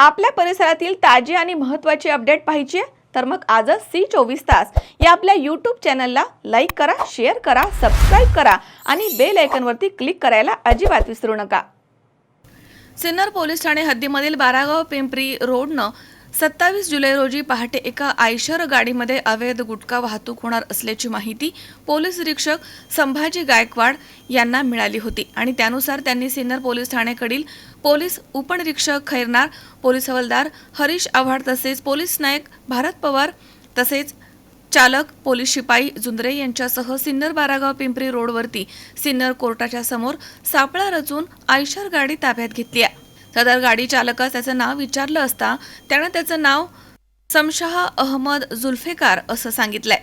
आपल्या परिसरातील ताजी आणि महत्त्वाची अपडेट पाहिजे? तर मग आजच सी चोवीस तास या आपल्या यूट्यूब चॅनलला लाईक करा शेअर करा सबस्क्राईब करा आणि बेल आयकनवरती क्लिक करायला अजिबात विसरू नका. सिन्नर पोलीस ठाणे हद्दीमधील बारागाव पिंपरी रोडनं सत्तावीस जुलै रोजी पहाटे एका आयशर गाडीमध्ये अवैध गुटखा वाहतूक होणार असल्याची माहिती पोलीस निरीक्षक संभाजी गायकवाड यांना मिळाली होती आणि त्यानुसार त्यांनी सिन्नर पोलीस ठाण्याकडील पोलीस उपनिरीक्षक खैरनार पोलीस हवालदार हरीश आव्हाड तसेच पोलीस नायक भारत पवार तसेच चालक पोलीस शिपाई जुंद्रे यांच्यासह सिन्नर बारागाव पिंपरी रोडवरती सिन्नर कोर्टाच्या समोर सापळा रचून आयशर गाडी ताब्यात घेतली आहे. सदर गाडी चालकास त्याचं नाव विचारलं असता त्यानं त्याचं नाव समशाह अहमद जुल्फेकार असं सांगितलंय.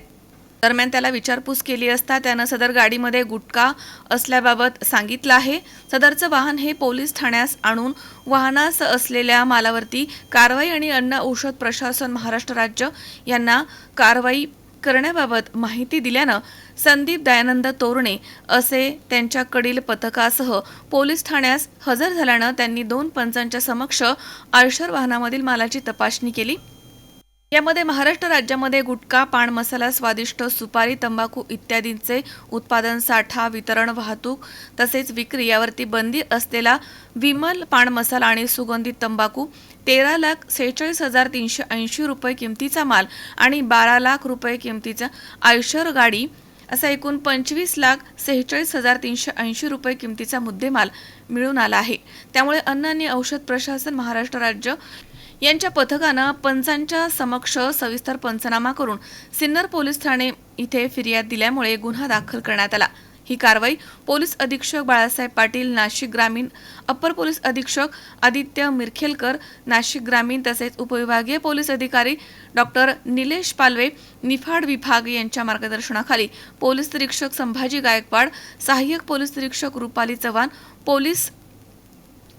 दरम्यान त्याला विचारपूस केली असता त्यानं सदर गाडीमध्ये गुटखा असल्याबाबत सांगितलं आहे. सदरचं वाहन हे पोलीस ठाण्यास आणून वाहनास असलेल्या मालावरती कारवाई आणि अन्न औषध प्रशासन महाराष्ट्र राज्य यांना कारवाई करण्याबाबत माहिती दिल्यानं संदीप दयानंद तोरणे असे त्यांच्याकडील पथकासह पोलीस ठाण्यास हजर झाल्यानं त्यांनी दोन पंचांच्या समक्ष आयशर वाहनामधील मालाची तपासणी केली. यामध्ये महाराष्ट्र राज्यामध्ये गुटखा पान मसाला स्वादिष्ट सुपारी तंबाखू इत्यादींचे उत्पादन साठा वितरण वाहतूक तसेच विक्री यावरती बंदी असलेला विमल पान मसाला आणि सुगंधित तंबाखू तेरा लाख सेहेचाळीस हजार तीनशे ऐंशी रुपये किमतीचा माल आणि बारा लाख रुपये किमतीचा आयशर गाडी असा एकूण पंचवीस लाख सेहेचाळीस हजार तीनशे ऐंशी रुपये किमतीचा मुद्देमाल मिळून आला आहे. त्यामुळे अन्न आणि औषध प्रशासन महाराष्ट्र राज्य यांच्या पथकानं पंचांच्या समक्ष सविस्तर पंचनामा करून सिन्नर पोलीस ठाणे इथे फिर्याद दिल्यामुळे गुन्हा दाखल करण्यात आला. ही कारवाई पोलीस अधीक्षक बाळासाहेब पाटील नाशिक ग्रामीण अप्पर पोलीस अधीक्षक आदित्य मिरखेलकर नाशिक ग्रामीण तसेच उपविभागीय पोलीस अधिकारी डॉक्टर निलेश पालवे निफाड विभाग यांच्या मार्गदर्शनाखाली पोलीस निरीक्षक संभाजी गायकवाड सहाय्यक पोलीस निरीक्षक रुपाली चव्हाण पोलीस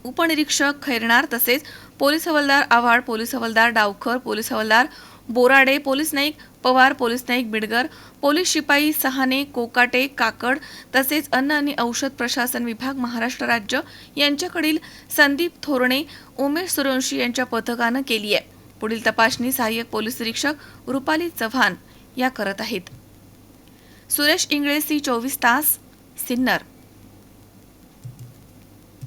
उपनिरीक्षक खैरणार तसेच पोलीस हवालदार आव्हाड पोलीस हवालदार डावखर पोलीस हवालदार बोराडे पोलीस नाईक पवार पोलीस नाईक बिडगर पोलीस शिपाई सहाने कोकाटे काकड तसेच अन्न आणि औषध प्रशासन विभाग महाराष्ट्र राज्य यांच्याकडील संदीप थोरणे उमेश सूर्यवंशी यांच्या पथकानं केली आहे. पुढील तपासणी सहाय्यक पोलीस निरीक्षक रुपाली चव्हाण या करत आहेत. सुरेश इंगळे सी चोवीस तास सिन्नर.